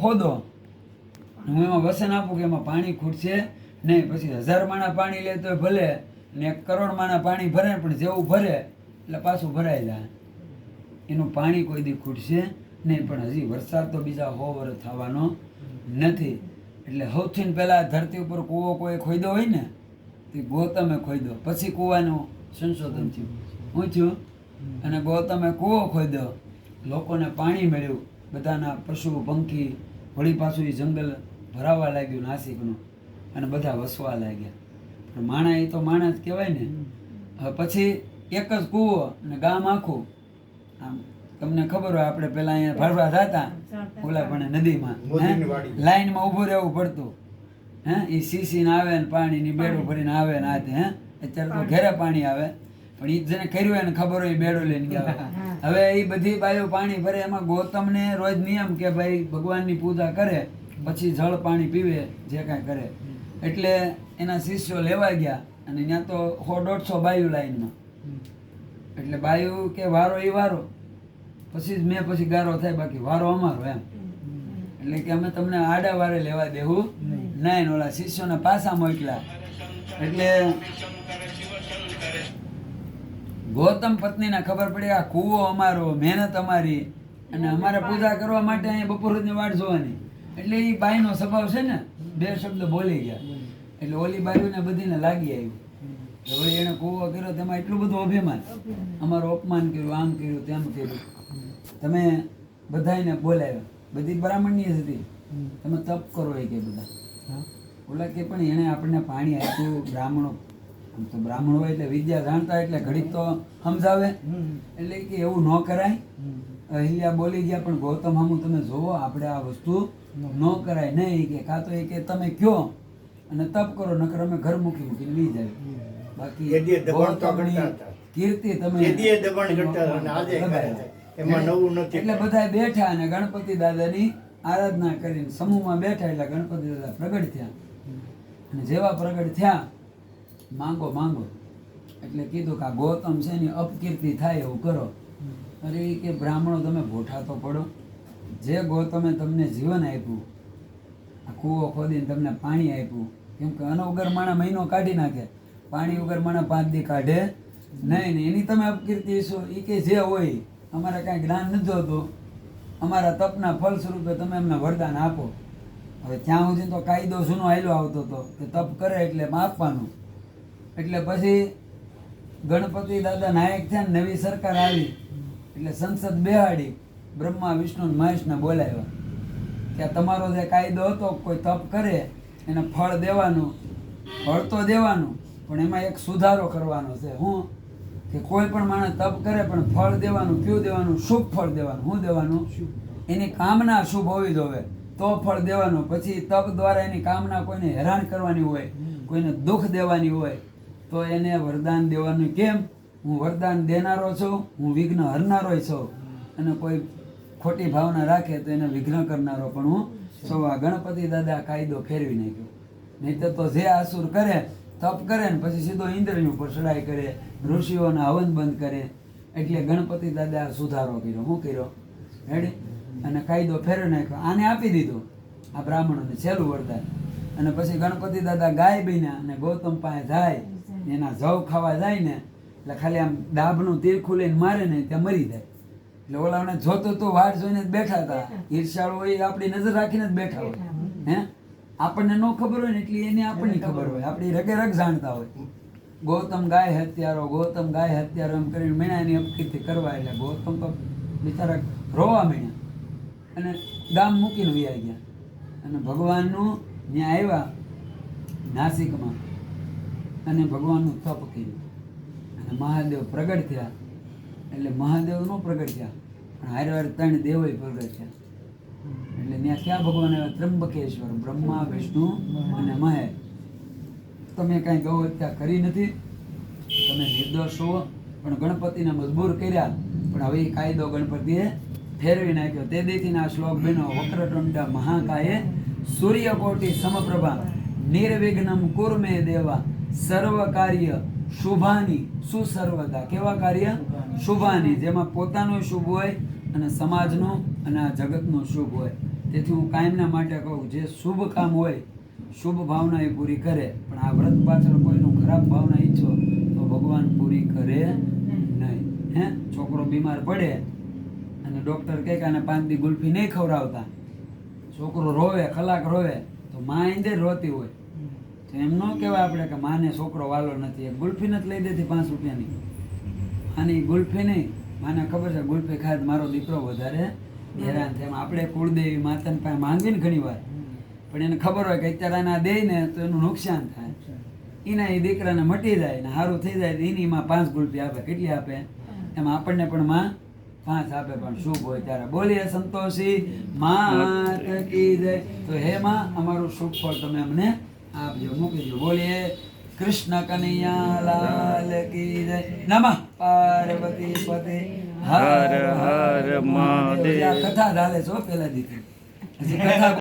ખોદો. હું એમાં વસન આપું કે એમાં પાણી ખૂટશે નહીં, પછી હજાર માણા પાણી લે તો ભલે ને એક કરોડ માણા પાણી ભરે, પણ જેવું ભરે, એટલે પાછું ભરાઈ જાય. એનું પાણી કોઈ દી ખૂટશે નહીં, પણ હજી વરસાદ તો બીજા હો થવાનો નથી. એટલે સૌથી પહેલાં ધરતી ઉપર કૂવો કોઈ ખોદ્યો હોય ને, તે ગૌતમે દો પછી કૂવાનું સંશોધન થયું. હું છું? અને ગૌતમે કૂવો ખોદ્યો. લોકોને પાણી મળ્યું. બધાના પશુ પંખી વળી પાછું એ જંગલ ભરાવા લાગ્યું નાસિકનું અને બધા વસવા લાગ્યા. પણ માણા એ તો માણસ કહેવાય ને. હવે પછી એક જ કૂવો અને ગામ આખું. આમ તમને ખબર હોય આપણે પેલા અહીંયા ફરવા જતા ઓલા પણ નદીમાં. લાઈનમાં ઊભું રહેવું પડતું. હે? એ સીસીને આવે ને પાણીની બેડું ભરીને આવે ને આતે હે? અત્યારે તો ઘેરે પાણી આવે. પણ એ જેને કર્યું એને ખબર હોય બેડો લઈને ગયા હવે એ બધી બાજુ પાણી ભરે એમાં ગૌતમને રોજ નિયમ કે ભાઈ ભગવાનની પૂજા કરે પછી જળ પાણી પીવે જે કાંઈ કરે. એટલે એના શિષ્યો લેવા ગયા અને ત્યાં તો સો દોઢસો બાયુ લાઈનમાં. એટલે બાયુ કે વારો એ વારો. પછી જ મેં પછી ગારો થાય બાકી વારો અમારો એમ. એટલે કે અમે તમને આડા વારે લેવા દેવું નહીં. ઓલા શિષ્યોને પાછા મોકલા એટલે ગૌતમ પત્નીને ખબર પડી આ કૂવો અમારો મહેનત અમારી અને અમારે પૂજા કરવા માટે અહીંયા બપોર સુધીની વાટ જોવાની. એટલે એ બાઈનો સ્વભાવ છે ને બે શબ્દ બોલી ગયા. એટલે ઓલી બાયુને બધીને લાગી આવ્યું. વળી એણે કૂવો કર્યો તેમાં એટલું બધું અભિમાન. અમારું અપમાન કર્યું આમ કર્યું તેમ કર્યું. તમે બધાયને બોલાવ્યા. બધી બ્રાહ્મણની હતી. તમે તપ કરો એ કે બધા ઓલા કે પણ એણે આપણને પાણી આપ્યું બ્રાહ્મણો તો બ્રાહ્મણ હોય એટલે વિદ્યા જાણતા એટલે ઘડીક તો સમજાવે. એટલે કે એવું ન કરાય. અહિલ્યા બોલી ગયા પણ ગૌતમ હામું તમે જોવો આપણે આ વસ્તુ ન કરાય. નહીં કે કાં તો એ કે તમે કયો અને તપ કરો નકર અમે ઘર મૂકી મૂકીને લઈ જાય. બાકી ગૌતમની કીર્તિ તમે યદિએ દબાણ કરતા હતા અને આજે કરે લગાડ્યા. છે. એમાં નવું નથી એટલે બધા બેઠા અને ગણપતિ દાદાની આરાધના કરીને સમૂહમાં બેઠા એટલે ગણપતિ દાદા પ્રગટ થયા. અને જેવા પ્રગટ થયા માંગો માંગો. એટલે કીધું કે આ ગૌતમ છે એની અપકીર્તિ થાય એવું કરો. અરે કે બ્રાહ્મણો તમે ભોઠા તો પડો. જે ગૌતમે તમને જીવન આપ્યું આ કૂવો ખોદીને તમને પાણી આપ્યું. કેમ કે આનો વગર માણા મહિનો કાઢી નાખે. પાણી વગર માણા પાંચ દી કાઢે નહીં નહીં. એની તમે અપકીર્તિ છો એ કે જે હોય અમારે કાંઈ જ્ઞાન નથી જોતું અમારા તપના ફળ સ્વરૂપે તમે એમને વરદાન આપો. હવે ત્યાં સુધી તો કાયદો જૂનો હાલ્યો આવતો હતો કે તપ કરે એટલે એમાં આપવાનું એટલે પછી ગણપતિ દાદા નાયક થયા નવી સરકાર આવી. એટલે સંસદ બેહાડી બ્રહ્મા, વિષ્ણુ મહેશને બોલાવ્યા. કે તમારો જે કાયદો હતો કોઈ તપ કરે, એને ફળ દેવાનું, ફળ તો દેવાનું, પણ એમાં એક સુધારો કરવાનો છે. હું કે કોઈ પણ માણસ તપ કરે, પણ ફળ દેવાનું, કયું દેવાનું? શુભ ફળ દેવાનું. શું દેવાનું? એની કામના શુભ હોવી જોવે તો ફળ દેવાનું. પછી તપ દ્વારા એની કામના કોઈને હેરાન કરવાની હોય, કોઈને દુઃખ દેવાની હોય. તો એને વરદાન દેવાનું કેમ? હું વરદાન દેનારો છું, હું વિઘ્ન હરનારો છું. અને કોઈ ખોટી ભાવના રાખે તો એને વિઘ્ન કરનારો પણ હું છું. આ ગણપતિ દાદા કાયદો ફેરવી નાખ્યો. નહીં તો જે આસુર કરે, તપ કરે ને પછી સીધો ઇન્દ્રની ઉપર ચડાઈ કરે, ઋષિઓના હવન બંધ કરે, એટલે ગણપતિ દાદા સુધારો કર્યો. હું કર્યો? હેડી અને કાયદો ફેરવી નાખ્યો. આને આપી દીધો. આ બ્રાહ્મણોને છેલ્લું વરદાન. અને પછી ગણપતિ દાદા ગાય બીને અને ગૌતમ પાસે જાય. એના જવ ખાવા જાય ને, એટલે ખાલી આમ ડાબનું તીરખું લઈને મારે ને ત્યાં મરી જાય. એટલે ઓલાને જોતો તો વાર જોઈને જ બેઠા હતા. ઈર્ષાળુ હોય આપણી નજર રાખીને જ બેઠા હોય. હે? આપણને ન ખબર હોય ને એટલી એને આપણને ખબર હોય. આપણી રગે રગ જાણતા હોય. ગૌતમ ગાય હત્યારો, ગૌતમ ગાય હત્યારો એમ કરીને મીણાની અપકીર્તિ કરવા એટલે ગૌતમ તો બિચારા રોવા મીણ્યા. અને ગામ મૂકીને વયા ગયા. અને ભગવાનનું ત્યાં આવ્યા નાસિકમાં. અને ભગવાનનું તપ કર્યું. અને મહાદેવ પ્રગટ થયા. એટલે મહાદેવ નો પ્રગટ થયા. પણ હારે વાર ત્રણ દેવોય પ્રગટ થયા. એટલે ત્યાં ક્યાં ભગવાન આવ્યા? ત્રંબકેશ્વર બ્રહ્મા, વિષ્ણુ અને મહે તમે કાંઈ ગૌ હત્યા કરી નથી. તમે નિર્દોષ છો પણ ગણપતિને મજબૂર કર્યા. પણ હવે એ કાયદો ગણપતિએ ફેરવી નાખ્યો. તે દીથી આ શ્લોક બન્યો. વક્રતુંડા મહાકાયે સૂર્યકોટી સમપ્રભા નિર્વિઘ્નમ કુર્મે દેવા. સર્વ કાર્ય શુભાની સુસર્વદા. કેવા કાર્ય? શુભાની. જેમાં પોતાનું શુભ હોય અને સમાજનું અને આ જગતનું શુભ હોય. તેથી હું કાયમના માટે કહું જે શુભ કામ હોય શુભ ભાવના એ પૂરી કરે. પણ આ વ્રત પાછળ કોઈનું ખરાબ ભાવના ઈચ્છો તો ભગવાન પૂરી કરે નહીં. હે? છોકરો બીમાર પડે અને ડૉક્ટર કહે કે આને પાંચ દી ગુલ્ફી નહીં ખવડાવતા. છોકરો રોવે કલાક રોવે તો માં ઈંદે રોતી હોય. એમ ન કહેવાય આપણે કે માને છોકરો વાલો નથી. એ ગુલ્ફી નથી લઈ દેતી પાંચ રૂપિયાની. આની ગુલ્ફી નહીં. માને ખબર છે, ગુલ્ફી ખાય મારો દીકરો વધારે હેરાન થાય. એમ આપણે કુળદેવી માતાને પાસે માંગીને ઘણી વાર. પણ એને ખબર હોય કે અત્યારે આના દે ને તો એનું નુકસાન થાય. એના એ દીકરાને મટી જાય ને સારું થઈ જાય એની માં પાંચ ગુલ્ફી આપે. કેટલી આપે? એમાં આપણને પણ માં પાંચ આપે. પણ શુભ હોય ત્યારે બોલીએ સંતોષી. માત કી તો હે માં, અમારું શુભ ફળ તમે અમને આપજો મૂકી દો બોલીએ કૃષ્ણ કનૈયા લાલ કી જય. નમઃ પાર્વતી પતે હર હર મહાદેવ. કથા ચાલે છો પેલા હજી કથા